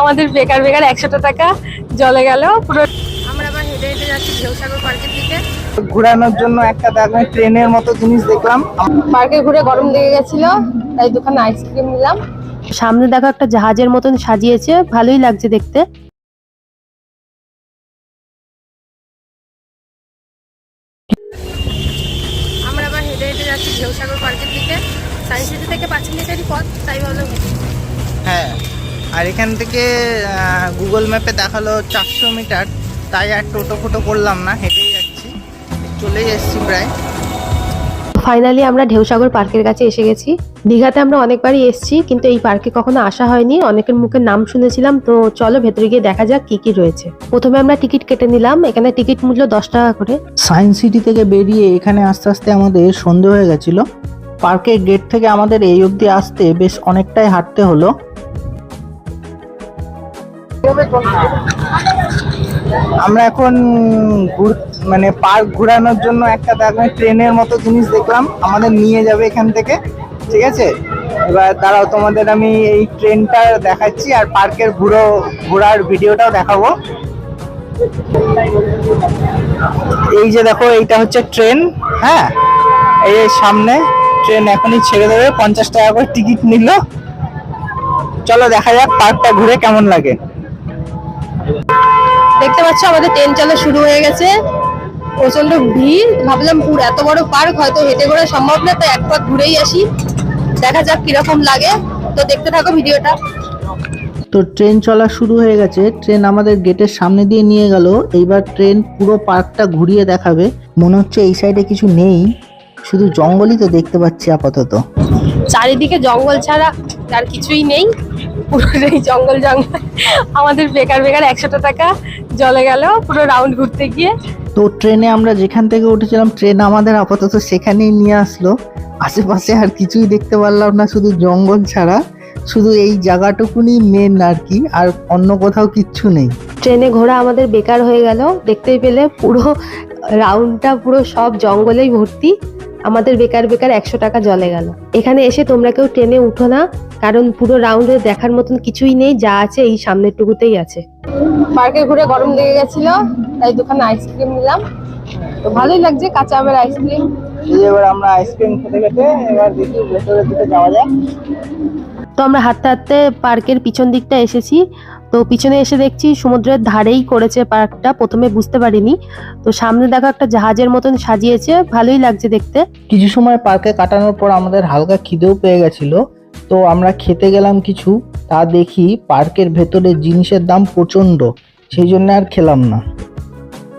আমাদের বেকার বেকার একশোটা টাকা জলে গেল পুরো আমরা আবার হেঁটে হেঁটে যাচ্ছি ঢেউসাগর পার্কের দিকে। ঘোরানোর জন্য একটা ট্রেনের মতো জিনিস দেখলাম। পার্কে ঘুরে গরম লেগে গেছিল তাই দুখানা আইসক্রিম নিলাম। সামনে দেখো একটা জাহাজের মতন সাজিয়েছে ভালোই লাগছে দেখতে। আমরা আবার হেঁটে হেঁটে যাচ্ছি ঢেউসাগর পার্কের দিকে। সায়েন্স সিটি থেকে পাঁচ মিনিটেরই পথ তাই ভাবলাম হ্যাঁ। আর এখান থেকে গুগল ম্যাপে দেখাল চারশো মিটার। তাই আর টোটো ফোটো করলাম না হেঁটেই যাচ্ছি। চলেই এসেছি প্রায়। ফাইনালি আমরা ঢেউসাগর পার্কের কাছে এসে গেছি। দীঘাতে আমরা অনেকবারই এসেছি কিন্তু এই পার্কে কখনো আসা হয়নি। অনেকের মুখে নাম শুনেছিলাম তো চলো ভেতরে গিয়ে দেখা যাক কি কি রয়েছে। প্রথমে আমরা টিকিট কেটে নিলাম। এখানে টিকিট মূল্য দশ টাকা করে। সায়েন্স সিটি থেকে বেরিয়ে এখানে আস্তে আস্তে আমাদের সন্ধে হয়ে গেছিল। পার্কের গেট থেকে আমাদের এই অবধি আসতে বেশ অনেকটাই হাঁটতে হলো। আমরা এখন মানে পার্ক ঘোরানোর জন্য একটা ট্রেনের মতো জিনিস দেখলাম। আমাদের নিয়ে যাবে এখান থেকে, ঠিক আছে? এবার দাঁড়াও, তোমাদের আমি এই ট্রেনটা দেখাচ্ছি আর পার্কের ঘুরো ঘোরার ভিডিওটাও দেখাবো। এই যে দেখো, এইটা হচ্ছে ট্রেন হ্যাঁ? এই সামনে, ট্রেন এখনই ছেড়ে দেবে, পঞ্চাশ টাকা করে টিকিট নিল। চলো দেখা যাক, পার্কটা ঘুরে কেমন লাগে। দেখতে পাচ্ছ আমাদের ট্রেন চলা শুরু হয়ে গেছে। প্রচণ্ড ভিড়। ভাবলাম পুর এত বড় পার্ক হয়তো হেঁটে ঘোরা সম্ভব না তো এক পাক ঘুরেই আসি। দেখা যাক কীরকম লাগে। তো দেখতে থাকো ভিডিওটা। তো ট্রেন চলা শুরু হয়ে গেছে। ট্রেন আমাদের গেটের সামনে দিয়ে নিয়ে গেল। এইবার ট্রেন পুরো পার্কটা ঘুরিয়ে দেখাবে। মনে হচ্ছে এই সাইডে কিছু নেই। শুধু জঙ্গলই তো দেখতে পাচ্ছি আপাতত। চারিদিকে জঙ্গল ছাড়া আর কিছুই নেই। পুরোটাই জঙ্গল জঙ্গল। আমাদের বেকার বেকার একশোটা টাকা জলে গেল পুরো রাউন্ড ঘুরতে গিয়ে। তো ট্রেনে আমরা যেখান থেকে উঠেছিলাম ট্রেন আমাদের আপাতত সেখানেই নিয়ে আসলো। আশেপাশে আর কিছুই দেখতে পারলাম না শুধু জঙ্গল ছাড়া। শুধু এই জায়গাটুকুনি মেন আর কি আর অন্য কোথাও কিচ্ছু নেই। ট্রেনে ঘোরা আমাদের বেকার হয়ে গেল দেখতেই পেলে পুরো রাউন্ডটা পুরো সব জঙ্গলেই ভর্তি। আমাদের বেকার বেকার একশো টাকা জলে গেল। এখানে এসে তোমরা কেউ ট্রেনে উঠো না কারণ পুরো রাউন্ডে দেখার মতন কিছুই নেই যা আছে এই সামনের টুকুতেই আছে। পার্কে ঘুরে গরম লেগে গেছিল তাই দুখানা আইসক্রিম নিলাম। তো ভালোই লাগছে কাঁচা আমের আইসক্রিম। এবার আমরা আইসক্রিম খেতে খেতে এবার দেখি ভেতরের দিকে যাওয়া যায় তো আমরা হাঁটতে হাঁটতে পার্কের পিছন দিকটা এসেছি। তো পিছনে এসে দেখছি সমুদ্রের ধারেই করেছে পার্কটা, প্রথমে বুঝতে পারিনি। তো সামনে দেখা একটা জাহাজের মতন সাজিয়েছে, ভালোই লাগছে দেখতে। কিছু সময় পার্কে কাটানোর পর আমাদের হালকা খিদেও পেয়ে গেছিল। তো আমরা খেতে গেলাম কিছু, তা দেখি পার্কের ভেতরে জিনিসের দাম প্রচণ্ড, সেই জন্য আর খেলাম না।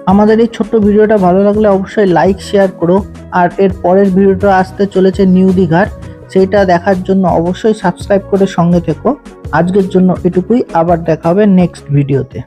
আমাদের এই ছোট্ট ভিডিওটা ভালো লাগলে অবশ্যই লাইক শেয়ার করো। আর এর পরের ভিডিওটা আসতে চলেছে নিউ দীঘার। সেইটা দেখার জন্য অবশ্যই সাবস্ক্রাইব করে সঙ্গে থেকো। আজকের জন্য এটুকুই, আবার দেখা হবে নেক্সট ভিডিওতে